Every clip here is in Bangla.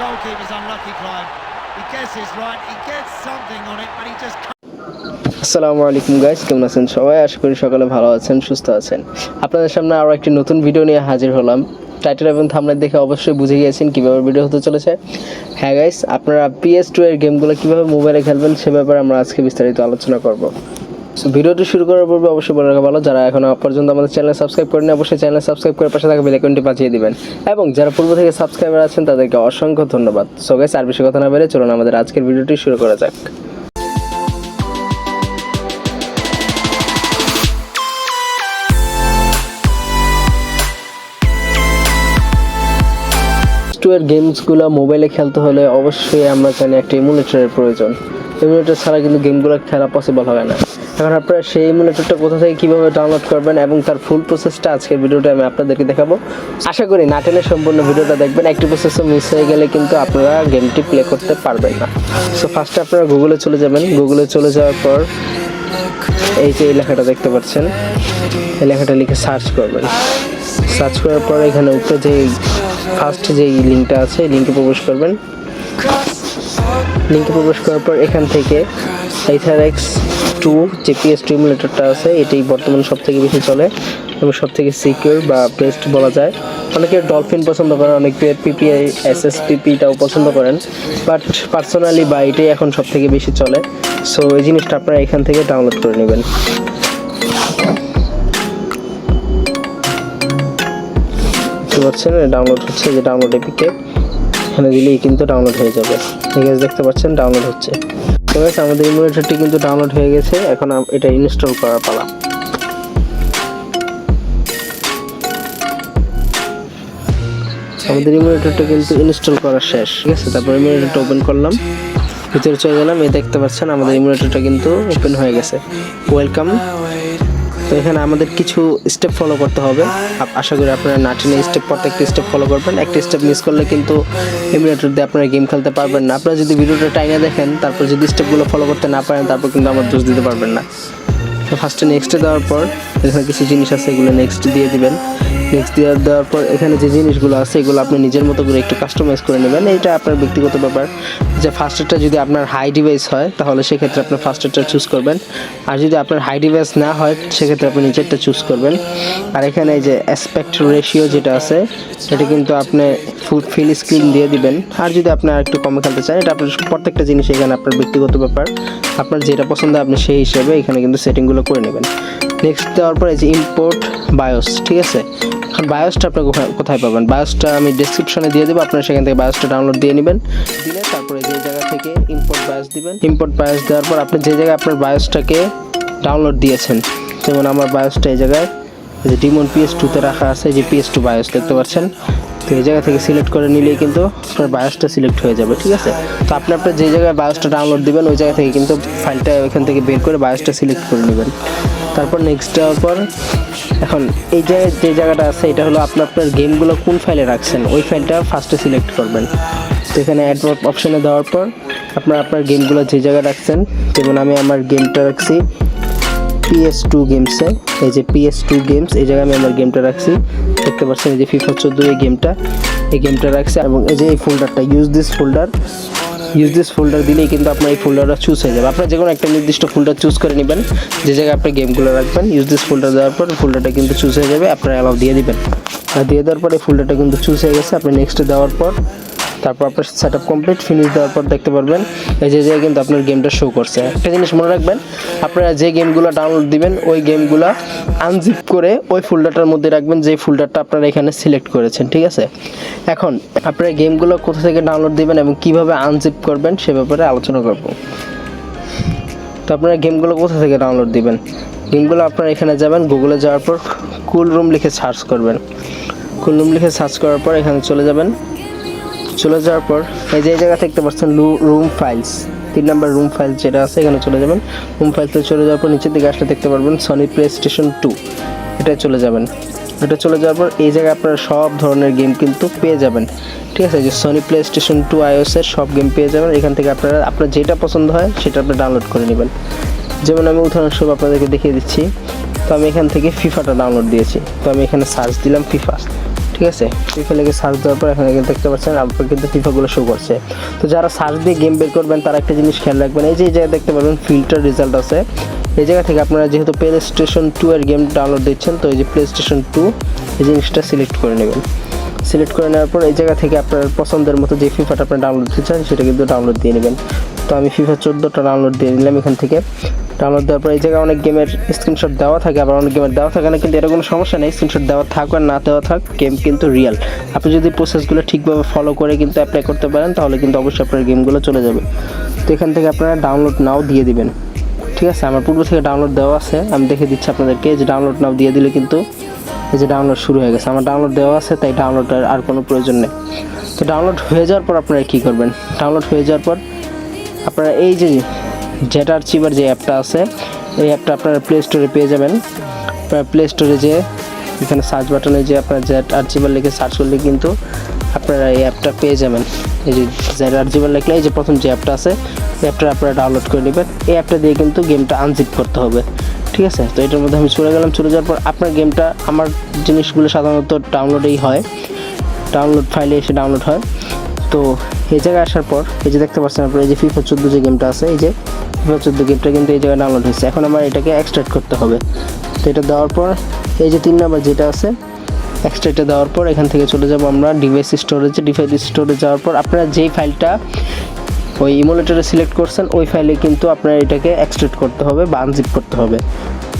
goalkeeper's unlucky, Clive. He guesses right, he gets something on it, but he just আসসালামু আলাইকুম গাইস কেমন আছেন সবাই? আশা করি সকালে ভালো আছেন সুস্থ আছেন। আপনাদের সামনে আরও একটি নতুন ভিডিও নিয়ে হাজির হলাম। টাইটেল এবং থামনেল দেখে অবশ্যই বুঝে গিয়েছেন কীভাবে ভিডিও হতে চলেছে। হ্যাঁ গাইস আপনারা পিএস টু এর গেমগুলো কীভাবে মোবাইলে খেলবেন সে ব্যাপারে আমরা আজকে বিস্তারিত আলোচনা করব। ভিডিওটি শুরু করার পূর্বে অবশ্যই বলে রাখা ভালো, যারা এখনও পর্যন্ত আমাদের চ্যানেল সাবস্ক্রাইব করেন অবশ্যই চ্যানেল সাবস্ক্রাইব করে পাশে থাকা বেলাইকনটি বাজিয়ে দিবেন। এবং যারা পূর্ব থেকে সাবস্ক্রাইবার আছেন, তাদেরকে অসংখ্য ধন্যবাদ। সো গাইস আর বেশি কথা না বেড়ে চলুন আমাদের আজকের ভিডিওটি শুরু করা যাক। এর গেমসগুলো মোবাইলে খেলতে হলে অবশ্যই আমরা জানি একটা ইমুলেটরের প্রয়োজন। ইমুলেটর ছাড়া কিন্তু গেমগুলো খেলা পসিবল হবে না। এখন আপনারা সেই ইমুলেটরটা কোথা থেকে কীভাবে ডাউনলোড করবেন এবং তার ফুল প্রসেসটা আজকের ভিডিওটা আমি আপনাদেরকে দেখাবো। আশা করি নাটেনের সম্পূর্ণ ভিডিওটা দেখবেন। একটি প্রসেসও মিস হয়ে গেলে কিন্তু আপনারা গেমটি প্লে করতে পারবেন না। সো ফার্স্টে আপনারা গুগলে চলে যাবেন। গুগলে চলে যাওয়ার পর এই যে এই লেখাটা দেখতে পাচ্ছেন, এই লেখাটা লিখে সার্চ করবেন। সার্চ করার পর এখানে উপরে যে ফার্স্ট যে লিঙ্কটা আছে, এই লিঙ্কে প্রবেশ করবেন। লিঙ্কে প্রবেশ করার পর এখান থেকে এইথারেক্স টু যে পিএস টু ইমুলেটরটা আছে, এটাই বর্তমানে সব থেকে বেশি চলে এবং সব থেকে সিকিউর বা বেস্ট বলা যায়। অনেকে ডলফিন পছন্দ করেন, অনেকে পিপিআই এস এস পিপিটাও পছন্দ করেন বাট পার্সোনালি বা এটাই এখন সব থেকে বেশি চলে। সো এই জিনিসটা আপনারা এখান থেকে ডাউনলোড করে নেবেন। দেখতে পাচ্ছেন ডাউনলোড হচ্ছে, যে ডাউনলোড এপিকে এখানে দিলেই কিন্তু ডাউনলোড হয়ে যাবে। ঠিক আছে দেখতে পাচ্ছেন ডাউনলোড হচ্ছে। ঠিক আছে আমাদের ইমুলেটরটি কিন্তু ডাউনলোড হয়ে গেছে। এখন এটা ইনস্টল করার পালা। আমাদের ইমুলেটরটা কিন্তু ইনস্টল করা শেষ। ঠিক আছে, তারপর ইমুলেটরটা ওপেন করলাম। ভিতরে চলে গেলাম। এই দেখতে পাচ্ছেন, আমাদের ইমুলেটরটা কিন্তু ওপেন হয়ে গেছে। ওয়েলকাম তো এখানে আমাদের কিছু স্টেপ ফলো করতে হবে। আশা করি আপনারা নাটিনে স্টেপ প্রত্যেকটা স্টেপ ফলো করবেন। একটা স্টেপ মিস করলে কিন্তু এমিনেটর দিয়ে আপনারা গেম খেলতে পারবেন না। আপনারা যদি ভিডিওটা টাইমে দেখেন, তারপর যদি স্টেপগুলো ফলো করতে না পারেন, তারপর কিন্তু আমার দোষ দিতে পারবেন না। তো ফার্স্টে নেক্সটে দেওয়ার পর এখানে কিছু জিনিস আছে, এগুলো নেক্সট দিয়ে দিবেন। নেক্সট দেওয়ার দেওয়ার পর এখানে যে জিনিসগুলো আছে, এগুলো আপনি নিজের মতো করে একটু কাস্টমাইজ করে নেবেন। এটা আপনার ব্যক্তিগত ব্যাপার। যে ফার্স্টেরটা যদি আপনার হাই ডিভাইস হয়, তাহলে সেক্ষেত্রে আপনি ফার্স্টেরটা চুজ করবেন। আর যদি আপনার হাই ডিভাইস না হয়, সেক্ষেত্রে আপনি নিচেরটা চুজ করবেন। আর এখানে যে অ্যাসপেক্ট রেশিও যেটা আছে, সেটা কিন্তু আপনি ফুল ফিল স্ক্রিন দিয়ে দিবেন। আর যদি আপনি আর একটু কমে খেলতে চান, এটা আপনার প্রত্যেকটা জিনিস এখানে আপনার ব্যক্তিগত ব্যাপার। আপনার যেটা পছন্দ আপনি সেই হিসেবে এখানে কিন্তু সেটিংগুলো করে নেবেন। নেক্সট দেওয়ার পর এই যে ইম্পোর্ট বায়োস ঠিক আছে? বায়োসটা আপনি কোথায় পাবেন? বায়োসটা আমি ডিসক্রিপশনে দিয়ে দেবো, আপনারা সেখান থেকে বায়োসটা ডাউনলোড দিয়ে নেবেন। দিলে তারপরে যে জায়গা থেকে ইম্পোর্ট বায়োস দিবেন ইম্পোর্ট বায়োস দেওয়ার পর আপনি যে জায়গায় আপনার বায়োসটাকে ডাউনলোড দিয়েছেন, যেমন আমার বায়োসটা এই জায়গায় যে ডিমন পিএস টুতে রাখা আছে যে পিএস টু বায়োস দেখতে পাচ্ছেন। তো এই জায়গা থেকে সিলেক্ট করে নিলেই কিন্তু আপনার বায়োসটা সিলেক্ট হয়ে যাবে, ঠিক আছে? তো আপনি আপনার যে জায়গায় বায়োসটা ডাউনলোড দিবেন, ওই জায়গা থেকে কিন্তু ফাইলটা ওইখান থেকে বের করে বায়োসটা সিলেক্ট করে নেবেন। তারপর নেক্সট দেওয়ার পর, এখন এই জায়গায় যে জায়গাটা আছে, এটা হলো আপনি আপনার গেমগুলো কোন ফাইলে রাখছেন? ওই ফাইলটা ফার্স্টে সিলেক্ট করবেন। তো এখানে অ্যাডওয়ার্ড অপশনে দেওয়ার পর, আপনার আপনার গেমগুলো যে জায়গায় রাখছেন, যেমন আমি আমার গেমটা রাখছি পিএস টু গেমসে এই যে পিএস টু গেমস এই জায়গায় আমি আমার গেমটা রাখছি। দেখতে পাচ্ছেন এই যে ফিফা চোদ্দ এই গেমটা এই গেমটা রাখছে। এবং এই যে এই ফোল্ডারটা use this folder use this folder দিলেই কিন্তু আপনার এই ফোল্ডারটা চুজ হয়ে যাবে। আপনার যে কোনো একটা নির্দিষ্ট ফোল্ডার চুজ করে নেবেন। যে জায়গায় আপনি গেমগুলো রাখবেন ইউজ দিস ফোল্ডার দেওয়ার পর ফোল্ডারটা কিন্তু চুজ হয়ে যাবে, আপনার অ্যালাউ দিয়ে দিবেন। আর দিয়ে দেওয়ার পরে ফোল্ডারটা কিন্তু চুজ হয়ে গেছে। আপনি নেক্সট দেওয়ার পর তারপর আপনার সেট আপ কমপ্লিট ফিনিশ দেওয়ার পর দেখতে পারবেন, এই যে জায়গায় কিন্তু আপনার গেমটা শো করছে। একটা জিনিস মনে রাখবেন, আপনারা যে গেমগুলো ডাউনলোড দিবেন, ওই গেমগুলো আনজিপ করে ওই ফোল্ডারটার মধ্যে রাখবেন যে ফোল্ডারটা আপনারা এখানে সিলেক্ট করেছেন, ঠিক আছে? এখন আপনারা গেমগুলো কোথা থেকে ডাউনলোড দিবেন এবং কীভাবে আনজিপ করবেন, সে ব্যাপারে আলোচনা করব। তো আপনারা গেমগুলো কোথা থেকে ডাউনলোড দিবেন? গেমগুলো আপনারা এখানে যাবেন গুগলে যাওয়ার পর কুল রুম লিখে সার্চ করবেন। কুল রুম লিখে সার্চ করার পর এখানে চলে যাবেন। চলে যাওয়ার পর, এই যে জায়গা দেখতে পাচ্ছেন রুম ফাইলস তিন নাম্বার রুম ফাইল যেটা আছে, এখানে চলে যাবেন। রুম ফাইলসে চলে যাওয়ার পর, নিচের দিকে আসলে দেখতে পারবেন সনি প্লে স্টেশন টু এটা চলে যাবেন। এটা চলে যাওয়ার পর, এই জায়গায় আপনারা সব ধরনের গেম কিন্তু পেয়ে যাবেন। ঠিক আছে, যে সনি প্লে স্টেশন টু আইওসের সব গেম পেয়ে যাবেন। এখান থেকে আপনারা, আপনার যেটা পছন্দ হয়, সেটা আপনি ডাউনলোড করে নেবেন। যেমন আমি উদাহরণস্বরূপ আপনাদেরকে দেখিয়ে দিচ্ছি, তো আমি এখান থেকে ফিফাটা ডাউনলোড দিয়েছি। তো আমি এখানে সার্চ দিলাম ফিফা ঠিক আছে? ফিফা লেগে সার্চ দেওয়ার পর এখানে দেখতে পাচ্ছেন আপনার কিন্তু ফিফাগুলো শো করছে। তো যারা সার্চ দিয়ে গেম বের করবেন, তারা একটা জিনিস খেয়াল রাখবেন। এই যে জায়গায় দেখতে পারবেন ফিল্টার রেজাল্ট আছে। এই জায়গা থেকে আপনারা যেহেতু প্লে স্টেশন টু এর গেম ডাউনলোড দিচ্ছেন, তো এই যে প্লে স্টেশন টু এই জিনিসটা সিলেক্ট করে নেবেন। সিলেক্ট করে নেওয়ার পর এই জায়গা থেকে আপনার পছন্দের মতো যে ফিফাটা আপনি ডাউনলোড দিতে চান সেটা কিন্তু ডাউনলোড দিয়ে নেবেন। তো আমি ফিফা চোদ্দোটা ডাউনলোড দিয়ে নিলাম এখান থেকে। ডাউনলোড দেওয়ার পর এই জায়গায় অনেক গেমের স্ক্রিনশট দেওয়া থাকে, আবার অনেক গেমের দেওয়া থাকে না, কিন্তু এটা কোনো সমস্যা নেই। স্ক্রিনশট দেওয়া থাক আর না দেওয়া থাক গেম কিন্তু রিয়েল আপনি যদি প্রসেসগুলো ঠিকভাবে ফলো করে কিন্তু অ্যাপ্লাই করতে পারেন, তাহলে কিন্তু অবশ্যই আপনার গেমগুলো চলে যাবে। তো এখান থেকে আপনারা ডাউনলোড নাও দিয়ে দিবেন। ঠিক আছে? আমার পূর্ব থেকে ডাউনলোড দেওয়া আছে। আমি দেখে দিচ্ছি আপনাদেরকে যে ডাউনলোড নাও দিয়ে দিলে কিন্তু এই যে ডাউনলোড শুরু হয়ে গেছে। আমার ডাউনলোড দেওয়া আছে, তাই ডাউনলোডের আর কোনো প্রয়োজন নেই। তো ডাউনলোড হয়ে যাওয়ার পর আপনারা কী করবেন? ডাউনলোড হয়ে যাওয়ার পর আপনারা এই যে জেট আর্চিভার যে অ্যাপটা আছে, এই অ্যাপটা আপনারা প্লে স্টোরে পেয়ে যাবেন। প্লে স্টোরে যে এখানে সার্চ বাটনে যে আপনার জেট আর্চিভার লিখে সার্চ করলে কিন্তু আপনারা এই অ্যাপটা পেয়ে যাবেন। এই যে জেট আর্চিভার লিখলে এই যে প্রথম যে অ্যাপটা আছে, এই অ্যাপটা আপনারা ডাউনলোড করে নেবেন। এই অ্যাপটা দিয়ে কিন্তু গেমটা আনজিপ করতে হবে। ঠিক আছে? তো এটার মধ্যে আমি চলে গেলাম। চলে যাওয়ার পর আপনার গেমটা আমার জিনিসগুলো সাধারণত ডাউনলোডেই হয়। ডাউনলোড ফাইলে এসে ডাউনলোড হয়। তো এই জায়গায় আসার পর, এই যে দেখতে পাচ্ছেন আপনার, এই যে ফিফা চোদ্দ যে গেমটা আছে, এই যে ফিফা চোদ্দ গেমটা কিন্তু এই জায়গায় ডাউনলোড হয়েছে। এখন আমার এটাকে এক্সট্রাক্ট করতে হবে। তো এটা দেওয়ার পর, এই যে তিন নাম্বার যেটা আছে এক্সট্রাক্টে দেওয়ার পর এখান থেকে চলে যাব আমরা ডিভাইস স্টোরেজে ডিভাইস স্টোরেজ যাওয়ার পর আপনারা যেই ফাইলটা ওই ইমুলেটরে সিলেক্ট করছেন, ওই ফাইলে কিন্তু আপনার এটাকে এক্সট্রাক্ট করতে হবে বা আনজিপ করতে হবে।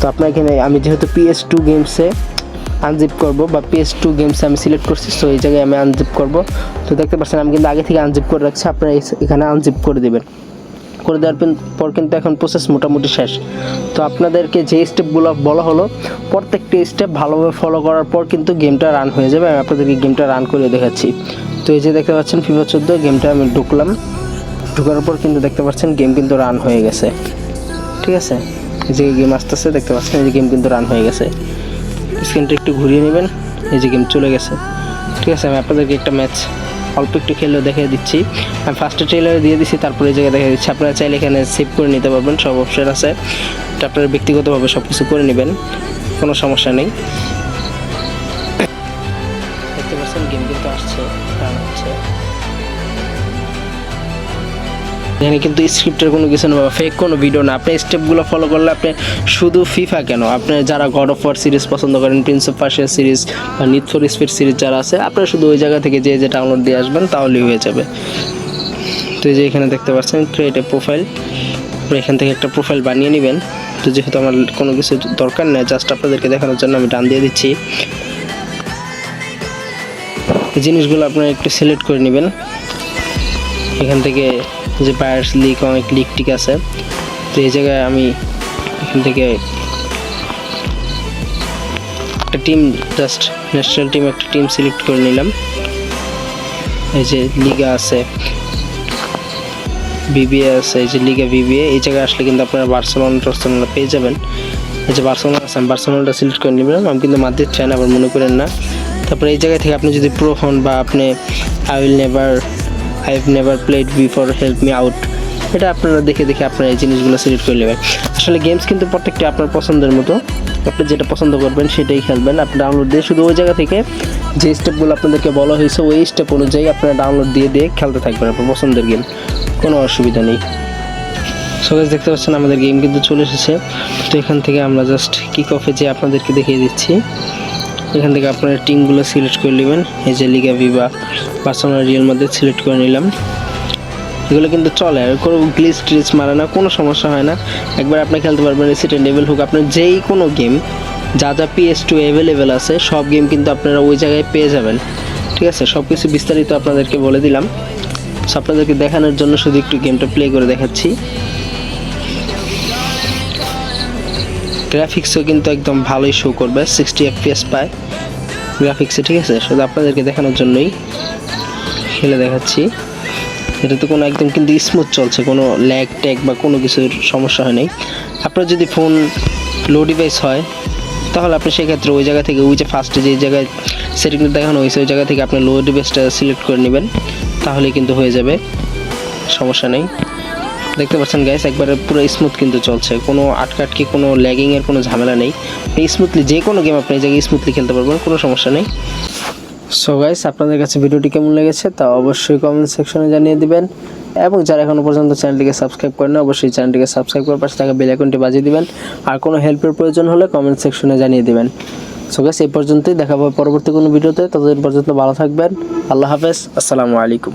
তো আপনার এখানে, আমি যেহেতু পিএস টু গেমসে আনজিপ করব বা পিএস টু গেমস আমি সিলেক্ট করছি সো এই জায়গায় আমি আনজিপ করব। তো দেখতে পাচ্ছেন, আমি কিন্তু আগে থেকে আনজিপ করে রাখছি, আপনারা এখানে আনজিপ করে দেবেন। করে দেওয়ার পর কিন্তু এখন প্রসেস মোটামুটি শেষ। তো আপনাদেরকে যে স্টেপগুলো বলা হলো, প্রত্যেকটি স্টেপ ভালোভাবে ফলো করার পর কিন্তু গেমটা রান হয়ে যাবে, আমি আপনাদেরকে গেমটা রান করে দেখাচ্ছি। তো এই যে দেখতে পাচ্ছেন ফিফা চোদ্দ গেমটা আমি ঢুকলাম। ঢুকার পর কিন্তু দেখতে পাচ্ছেন গেম কিন্তু রান হয়ে গেছে। ঠিক আছে? যে গেম আসতেছে, দেখতে পাচ্ছেন, এই যে গেম কিন্তু রান হয়ে গেছে। স্ক্রিনটা একটু ঘুরিয়ে নেবেন। এই যে গেম চলে গেছে। ঠিক আছে, আমি আপনাদেরকে একটা ম্যাচ অল্প একটু খেলেও দেখিয়ে দিচ্ছি। আমি ফার্স্টে ট্রেলারে দিয়ে দিচ্ছি তারপরে এই জায়গায় দেখা দিচ্ছি। আপনারা চাইলে এখানে সেভ করে নিতে পারবেন, সব অপশান আছে। আপনারা ব্যক্তিগতভাবে সব কিছু করে নেবেন, কোনো সমস্যা নেই। দেখতে পাচ্ছেন গেম কিন্তু আসছে। এখানে কিন্তু স্ক্রিপ্টের কোনো কিছু না ফেক কোনো ভিডিও না। আপনি স্টেপগুলো ফলো করলে আপনি শুধু ফিফা কেন? আপনি যারা গড অফ ওয়ার সিরিজ পছন্দ করেন প্রিন্স অফ পার্সিয়া সিরিজ বা নিট ফর স্পিড সিরিজ যারা আছে, আপনারা শুধু ওই জায়গা থেকে যে যে ডাউনলোড দিয়ে আসবেন, তাহলেই হয়ে যাবে। তো এই যে এখানে দেখতে পাচ্ছেন ক্রিয়েট এ প্রোফাইল এখান থেকে একটা প্রোফাইল বানিয়ে নেবেন। তো যেহেতু আমার কোনো কিছু দরকার নেই জাস্ট আপনাদেরকে দেখানোর জন্য আমি ডান দিয়ে দিচ্ছি। জিনিসগুলো আপনারা একটু সিলেক্ট করে নেবেন। এখান থেকে যে বায়ার্স লিক অনেক লিক টিক আছে, তো এই জায়গায় আমি এখান থেকে একটা টিম জাস্ট ন্যাশনাল টিম একটা টিম সিলেক্ট করে নিলাম। এই যে লিগা আছে বিবিএ আছে, এই যে লিগা বিবিএ এই জায়গায় আসলে কিন্তু আপনারা বার্সেলোনা টার্সেলোনা পেয়ে যাবেন। এই যে বার্সেলোনা আছে, আমি বার্সেলোনাটা সিলেক্ট করে নিলাম, আমি কিন্তু মাদ্রিদ চাই না আবার মনে করেন না। তারপরে এই জায়গা থেকে আপনি যদি প্রো হন বা আপনি I will never I have never played before help me out এটা আপনারা দেখে দেখে আপনারা এই জিনিসগুলো সিলেক্ট করে নেবেন। আসলে গেমস কিন্তু প্রত্যেকটা আপনার পছন্দের মতো। আপনি যেটা পছন্দ করবেন সেটাই খেলবেন। আপনি ডাউনলোড দিয়ে শুধু ওই জায়গা থেকে যে স্টেপগুলো আপনাদেরকে বলা হয়েছে ওই স্টেপ অনুযায়ী আপনারা ডাউনলোড দিয়ে দিয়ে খেলতে থাকবেন আপনার পছন্দের গেম কোনো অসুবিধা নেই। সো guys, দেখতে পাচ্ছেন আমাদের গেম কিন্তু চলে এসেছে। তো এখান থেকে আমরা জাস্ট কিক অফে যে আপনাদেরকে দেখিয়ে দিচ্ছি। এখান থেকে আপনারা টিমগুলো সিলেক্ট করে নেবেন। এই যে লিগা ভিভা বার্সেলোনা রিয়াল মধ্যে সিলেক্ট করে নিলাম। এগুলো কিন্তু চলে, আর কোনো গ্লিচ ট্রিচ মারে না, কোনো সমস্যা হয় না। একবার আপনি খেলতে পারবেন রেসিডেন্ট লেভেল হোক, আপনার যেই কোনো গেম যা যা পিএস টু অ্যাভেলেবেল আছে, সব গেম কিন্তু আপনারা ওই জায়গায় পেয়ে যাবেন। ঠিক আছে? সব কিছু বিস্তারিত আপনাদেরকে বলে দিলাম। সো আপনাদেরকে দেখানোর জন্য শুধু একটু গেমটা প্লে করে দেখাচ্ছি। গ্রাফিক্সও কিন্তু একদম ভালোই শো করবে সিক্সটি এফপিএস পায় গ্রাফিক্সে ঠিক আছে? শুধু আপনাদেরকে দেখানোর জন্যই খেলে দেখাচ্ছি। এটা তো কোনো একদম কিন্তু স্মুথ চলছে, কোনো ল্যাগ ট্যাগ বা কোনো কিছুর সমস্যা হয় নাই। আপনার যদি ফোন লো ডিভাইস হয়, তাহলে আপনি সেক্ষেত্রে ওই জায়গা থেকে, ওই যে ফার্স্টে যে জায়গায় সেটিংটা দেখানো হয়েছে, ওই জায়গা থেকে আপনি লো ডিভাইসটা সিলেক্ট করে নেবেন, তাহলেই কিন্তু হয়ে যাবে, সমস্যা নেই। দেখতে পাচ্ছেন গ্যাস একবারে পুরো স্মুথ কিন্তু চলছে। কোনো আটকাটকি কোনো ল্যাগিংয়ের কোনো ঝামেলা নেই। স্মুথলি যে কোনো গেম আপনি জায়গায় স্মুথলি খেলতে পারবেন, কোনো সমস্যা নেই। সো গাইস আপনাদের কাছে ভিডিওটি কেমন লেগেছে তা অবশ্যই কমেন্ট সেকশনে জানিয়ে দিবেন। এবং যারা এখনও পর্যন্ত চ্যানেলটিকে সাবস্ক্রাইব করেন অবশ্যই চ্যানেলটিকে সাবস্ক্রাইব করে পাশে থাকা বেল আইকনটি বাজিয়ে দিবেন। আর কোনো হেল্পের প্রয়োজন হলে কমেন্ট সেকশনে জানিয়ে দিবেন। সো গাইস এই পর্যন্তই। দেখা হবে পরবর্তী কোনো ভিডিওতে। ততদিন পর্যন্ত ভালো থাকবেন। আল্লাহ হাফেজ। আসসালামু আলাইকুম.